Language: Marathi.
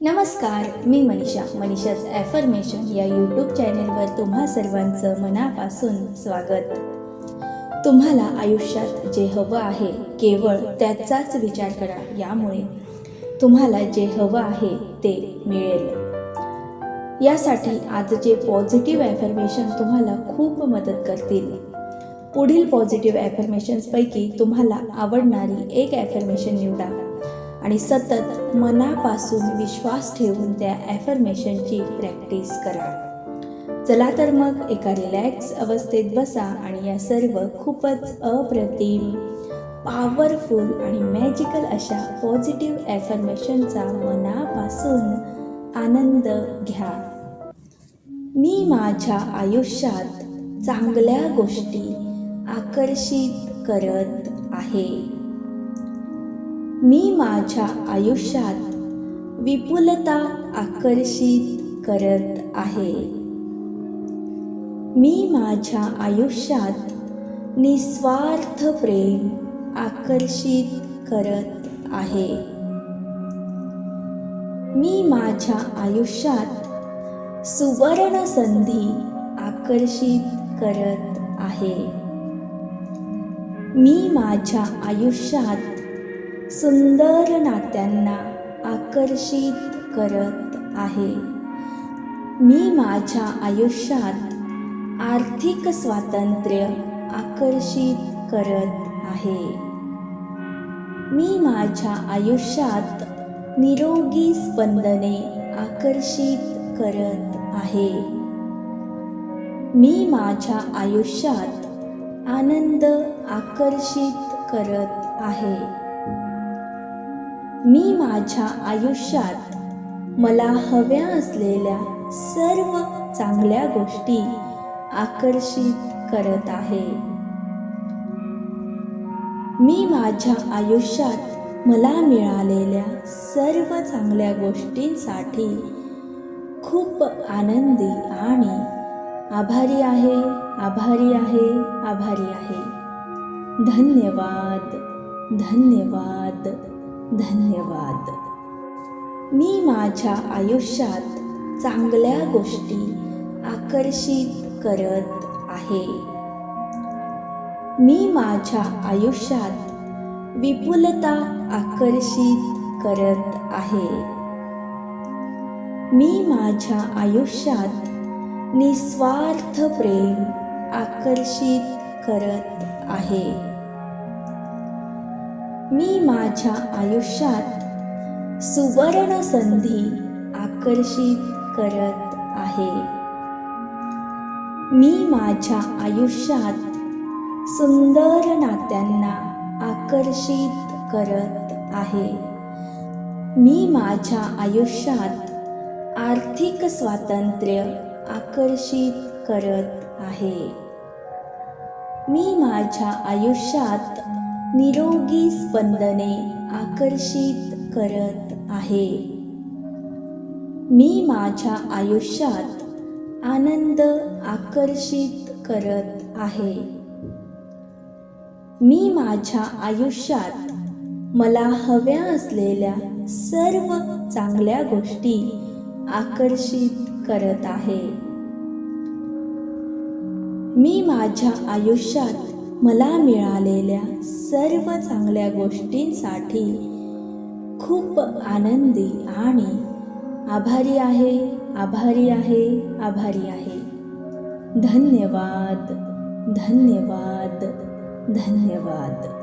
नमस्कार मी मनीषा. मनीषाच ॲफर्मेशन या यूट्यूब चॅनेलवर तुम्हा सर्वांचं मनापासून स्वागत. तुम्हाला आयुष्यात जे हवं आहे केवळ त्याचाच विचार करा. यामुळे तुम्हाला जे हवं आहे ते मिळेल. यासाठी आजचे पॉझिटिव्ह ॲफर्मेशन तुम्हाला खूप मदत करतील. पुढील पॉझिटिव्ह ॲफर्मेशन्सपैकी तुम्हाला आवडणारी एक ॲफर्मेशन निवडा. आणि सतत मनापासून विश्वास ठेवून त्या ॲफर्मेशनची प्रॅक्टिस करा. चला तर मग एका रिलॅक्स अवस्थेत बसा आणि या सर्व खूपच अप्रतिम पॉवरफुल आणि मॅजिकल अशा पॉझिटिव्ह ॲफर्मेशनचा मनापासून आनंद घ्या. मी माझ्या आयुष्यात चांगल्या गोष्टी आकर्षित करत आहे. मी माझ्या आयुष्यात विपुलता आकर्षित करत आहे. मी माझ्या आयुष्यात निस्वार्थ प्रेम आकर्षित करत आहे. मी माझ्या आयुष्यात सुवर्ण संधी आकर्षित करत आहे. मी माझ्या आयुष्यात सुंदर नात्यांना आकर्षित करत आहे. मी माझ्या आयुष्यात आर्थिक स्वातंत्र्य आकर्षित करत आहे. मी माझ्या आयुष्यात निरोगी स्पंदने आकर्षित करत आहे. मी माझ्या आयुष्यात आनंद आकर्षित करत आहे. मी माझ्या आयुष्यात मला हव्या असलेल्या सर्व चांगल्या गोष्टी आकर्षित करत आहे. मी माझ्या आयुष्यात मला मिळालेल्या सर्व चांगल्या गोष्टींसाठी खूप आनंदी आणि आभारी आहे आभारी आहे आभारी आहे. धन्यवाद धन्यवाद. धन्यवाद. मी माझ्या आयुष्यात चांगल्या गोष्टी आकर्षित करत आहे. मी माझ्या आयुष्यात विपुलता आकर्षित करत आहे. मी माझ्या आयुष्यात निस्वार्थ प्रेम आकर्षित करत आहे. मी माझ्या आयुष्यात सुवर्ण संधी आकर्षित करत आहे. मी माझ्या आयुष्यात सुंदर नात्यांना आकर्षित करत आहे. मी माझ्या आयुष्यात आर्थिक स्वातंत्र्य आकर्षित करत आहे. मी माझ्या आयुष्यात निरोगी स्पंदने आकर्षित करत आहे. मी माझ्या आयुष्यात आनंद आकर्षित करत आहे. मी माझ्या आयुष्यात मला हव्या असलेल्या सर्व चांगल्या गोष्टी आकर्षित करत आहे. मी माझ्या आयुष्यात मला मिळालेल्या सर्व चांगल्या गोष्टींसाठी खूप आनंदी आणि आभारी आहे आभारी आहे आभारी आहे. धन्यवाद धन्यवाद धन्यवाद.